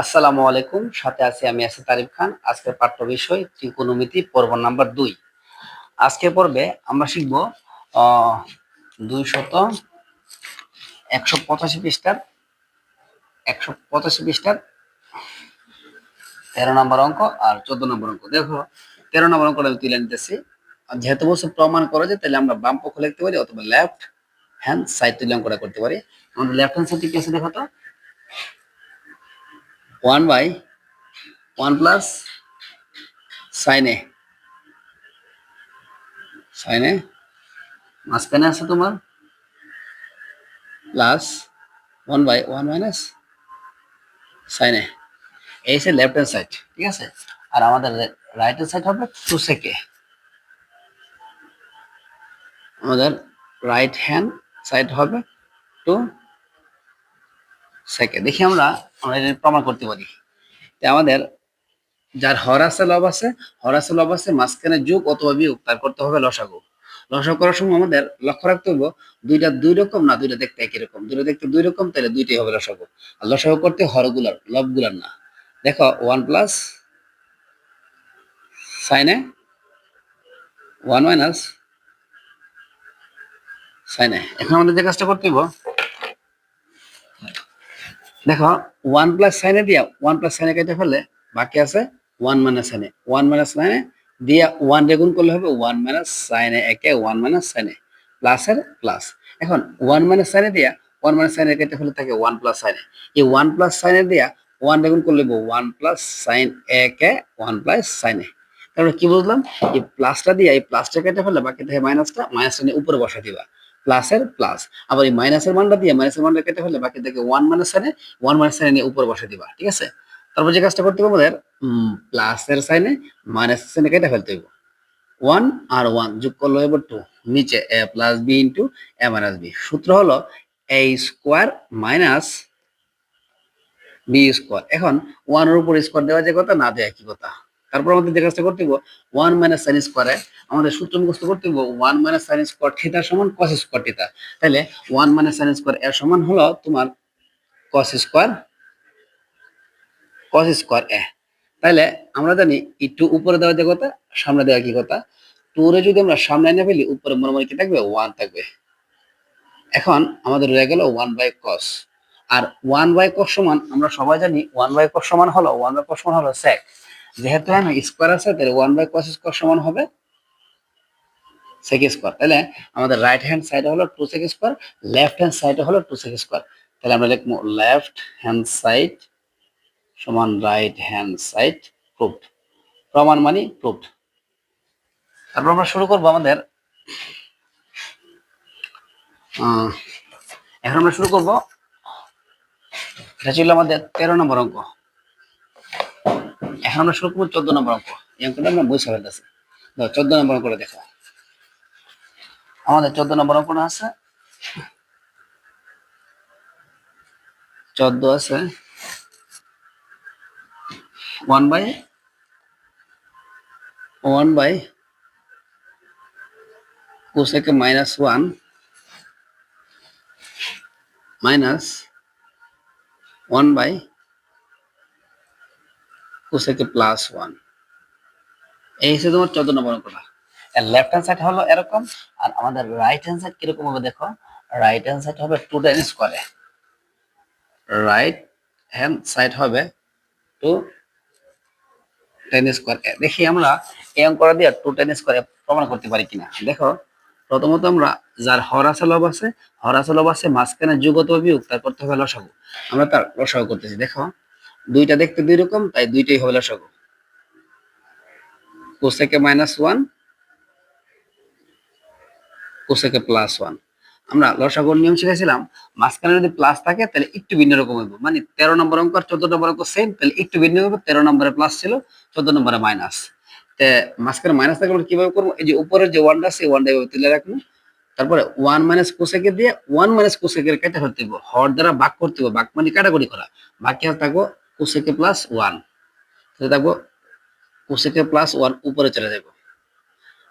আসসালামু আলাইকুম, সাথে আছি আমি আছি তারিফ খান। আজকের পাঠ্য বিষয় ত্রিকোণমিতি, পর্ব নাম্বার দুই। আজকে পর্বে আমরা শিখব দুই শত একশো পঁচাশি পৃষ্ঠার, একশো পঁচাশি পৃষ্ঠার তেরো নম্বর অঙ্ক আর চোদ্দ নম্বর অঙ্ক। দেখো, তেরো নম্বর অঙ্কটা আমি তুলে নিতেছি। যেহেতু বলছে প্রমাণ করে যে, তাহলে আমরা বাম পক্ষ লিখতে পারি অথবা লেফট হ্যান্ড সাইড তুলে অঙ্কটা করতে পারি। আমাদের লেফট হ্যান্ড সাইড কি আছে দেখো তো? One by one plus sign A sign এ মাঝখানে আছে তোমার plus one by one minus sign এ এই হচ্ছে লেফট হ্যান্ড সাইড ঠিক আছে? আর আমাদের রাইট হ্যান্ড সাইড হবে টু সেকে আমাদের রাইট হ্যান্ড সাইড হবে টু সেকে দেখি আমরা আমরা এটা প্রমাণ করতে পারি। আমাদের যার হর আছে লব আছে হর আছে লব আছে মাঝখানে যোগ অথবা বিয়োগ, তার করতে হবে লসাগু। লসাগু করার সময় আমাদের লক্ষ্য রাখতে হবে দুইটা দুই রকম না দুইটা দেখতে একই রকম। দুইটা দেখতে দুই রকম তাহলে দুইটাই হবে লসাগু। আর লসাগু করতে হরগুলার লবগুলার না। দেখো ওয়ান প্লাস সাইনে ওয়ান মাইনাস সাইনে এখন আমাদের যে কাজটা করতে হবে দেখো ওয়ান প্লাস সাইনে দিয়া ওয়ান প্লাস সাইনে কেটে ফেললে বাকি আছে ওয়ান মাইনাস সাইনে ওয়ান মাইনাস সাইনে দিয়া ওয়ান রেগুন করলে হবে ওয়ান মাইনাস সাইনে একে ওয়ান মাইনাস সাইনে প্লাসের প্লাস এখন ওয়ান মাইনাস সাইনে দিয়া ওয়ান মাইনাস সাইনে কেটে ফেলে থাকে ওয়ান প্লাস সাইনে এই ওয়ান প্লাস সাইনে দিয়া ওয়ান রেগুন করলে ওয়ান প্লাস সাইন একে ওয়ান প্লাস সাইনে তারপরে কি বুঝলাম? এই প্লাসটা দিয়ে এই প্লাসটা কেটে ফেললে বাকি থাকে মাইনাসটা মাইনাসটা নিয়ে উপরে বসা দিবা। প্লাসের প্লাস আবার এই মাইনাসের মানটা দিয়ে মাইনাসের মানটা কেটে ফেলে বাকি থেকে one minus sine A one minus sine A নিয়ে উপরে বসে দিবা, ঠিক আছে? তারপর যে কাজটা করতে হবে আমাদের প্লাসের সাইনে মাইনাস সাইনে কেটে ফেলতে হইব। ওয়ান আর ওয়ান যোগ করলে হইব টু নিচে a plus b into a minus b সূত্র হলো a square minus b square এখন ওয়ানের উপর স্কোয়ার দেওয়া যে কথা, না দেওয়া কি কথা? তারপর আমাদের যে কাজটা করতে হইব ওয়ান মাইনাস সাইন স্কোয়ারে আমাদের সূত্র মুখস্থ করতে হইব one minus sine square theta সমান কস স্কোয়ার থিটা তাহলে ওয়ান মাইনাস সাইন স্কোয়ার এর সমান হলো তোমার কস স্কোয়ার কস স্কোয়ার এ। তাহলে আমরা জানি এই টু উপরে দেওয়া যে কথা, সামনে দেওয়া কি কথা? টুরে যদি আমরা সামনে এনে ফেলি, উপরে মনে মনে কি থাকবে? ওয়ান থাকবে। এখন আমাদের রয়ে গেল ওয়ান বাই কস আর ওয়ান বাই কস সমান আমরা সবাই জানি ওয়ান বাই কস সমান হলো ওয়ান বাই কস সমান হলো সেক যেহেতু হ্যাঁ স্কোয়ার আছে, তাহলে ওয়ান বাই কস স্কোয়ার সমান হবে সেক স্কোয়ার তাহলে আমাদের রাইট হ্যান্ড সাইড হলো two sec square left hand side হলো টু সেক স্কোয়ার তাহলে আমরা লিখব লেফট হ্যান্ড সাইড সমান রাইট হ্যান্ড সাইড প্রুফ প্রমাণ মানে প্রুফ তারপর আমরা শুরু করব আমাদের এখন আমরা শুরু করব, এটা ছিল আমাদের তেরো নম্বর অঙ্ক। এখন আমরা শুরু করব চোদ্দ নম্বর অঙ্ক। এই অঙ্কটা আমরা বুঝতে ফেলতেছি চোদ্দ নম্বর অঙ্কটা দেখো। আমাদের চোদ্দ নম্বর অঙ্কটা আছে। চোদ্দ আছে। One by one by cosec A minus one minus one by cosec A plus one এই হচ্ছে তোমার চোদ্দ নম্বর অঙ্কটা। লেফট হ্যান্ড সাইড হলো এরকম, আর আমাদের রাইট হ্যান্ড সাইড কীরকম হবে দেখো? রাইট হ্যান্ড সাইড হবে টু রাইট হ্যান্ড সাইড হবে টু টেন স্কোয়ার দেখি আমরা এই অঙ্কটা দিয়ে টু টেন স্কোয়ারে প্রমাণ করতে পারি কিনা। দেখো, প্রথমত আমরা যার হর আছে লব আছে হর আছে লব আছে, মাঝখানে যুগত বিয়োগ তার করতে হবে লসাগু। আমরা তার লসাগু করতেছি, দেখো। দুইটা দেখতে দুই রকম, তাই দুইটাই হবে লসাগু। Cosec A minus one cosec A plus one আমরা লসাগুর নিয়ম শিখেছিলাম, মাঝখানে যদি প্লাস থাকে, তাহলে একটু ভিন্ন রকম হবে মানে তেরো নম্বর অঙ্ক আর চোদ্দ নম্বর অঙ্ক সেম তাহলে একটু ভিন্ন হবে তেরো নম্বরে প্লাস ছিল, চোদ্দ নম্বরে মাইনাস তে মাঝখানে মাইনাস থাকলে আমরা কীভাবে করব? এই যে উপরের যে ওয়ানটা আছে ওয়ানটা এভাবে তুলে রাখব। তারপরে ওয়ান মাইনাস কোসেকে দিয়ে ওয়ান মাইনাস কোসেকের কেটে হবে হর দ্বারা ভাগ করতে হবে ভাগ মানে কাটাকুটি করা। বাকি থাকব কোসেকে প্লাস ওয়ান তাহলে থাকব কোসেকে প্লাস ওয়ান উপরে চলে যাব।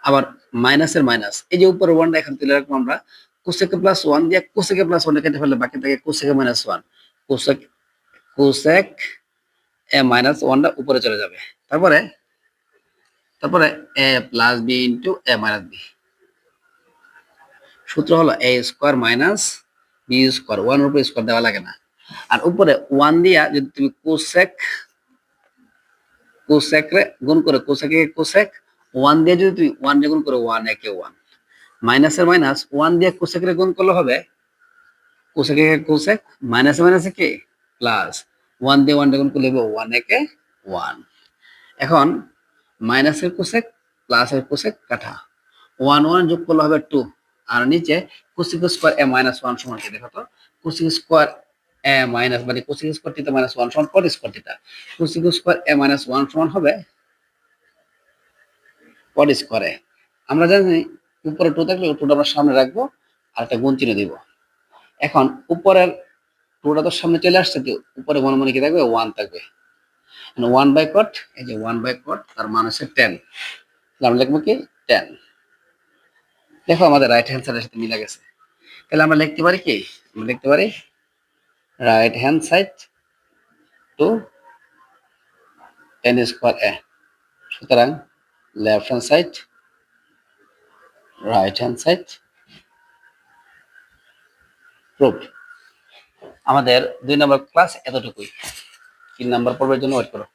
আবার মাইনাসের মাইনাস এই যে উপরে ওয়ানটা এখন তুলে রাখব আমরা কোসেকে প্লাস ওয়ান দিয়ে কোসেকে প্লাস ওয়ান কেটে ফেললে বাকি থাকে cosec A minus one cosec cosec A minus ওয়ানটা উপরে চলে যাবে। তারপরে তারপরে a plus b into a minus b সূত্র হলো a square minus b square one উপরে স্কোয়ার দেওয়া লাগে না। আর উপরে ওয়ান দিয়া যদি তুমি কোসেক কোসেক রে গুণ করে কোসেক কোসেক ওয়ান দিয়ে যদি তুমি ওয়ান দিয়ে গুণ করে ওয়ান একে ওয়ান মাইনাসের মাইনাস ওয়ান দিয়ে কোসেক রে গুণ করলে হবে কোসেক একে কোসেক মাইনাসে মাইনাসে কি? প্লাস ওয়ান দিয়ে ওয়ান দিয়ে গুণ করলে হবে ওয়ান একে ওয়ান এখন মাইনাসের কোসেক প্লাসের কোসেক কাটা ওয়ান ওয়ান যোগ করলে হবে টু আর নিচে cosec square A minus one সমান কি? দেখো তো কোসেক স্কোয়ার এ মাইনাস মানে cosec square theta minus one সমান cot square theta cosec square A minus one সমান হবে কট স্কোয়ারে আমরা জানি উপরে টু থাকলে টুটা আমরা সামনে রাখব, আর একটা গুণ চিহ্ন দিব। এখন উপরের টুটা তো সামনে চলে আসছে, তো উপরে মনে মনে কি থাকবে? ওয়ান থাকবে। ওয়ান বাই কট এই যে ওয়ান বাই কট তার মান হচ্ছে টেন আমরা লিখব কি? টেন দেখো আমাদের রাইট হ্যান্ড সাইডের সাথে মিলে গেছে। তাহলে আমরা লিখতে পারি কি? আমরা লিখতে পারি right hand side two tan square A সুতরাং left hand side right hand side proof আমাদের দুই নম্বর ক্লাস এতটুকুই। তিন নম্বর পর্বের জন্য ওয়েট করো।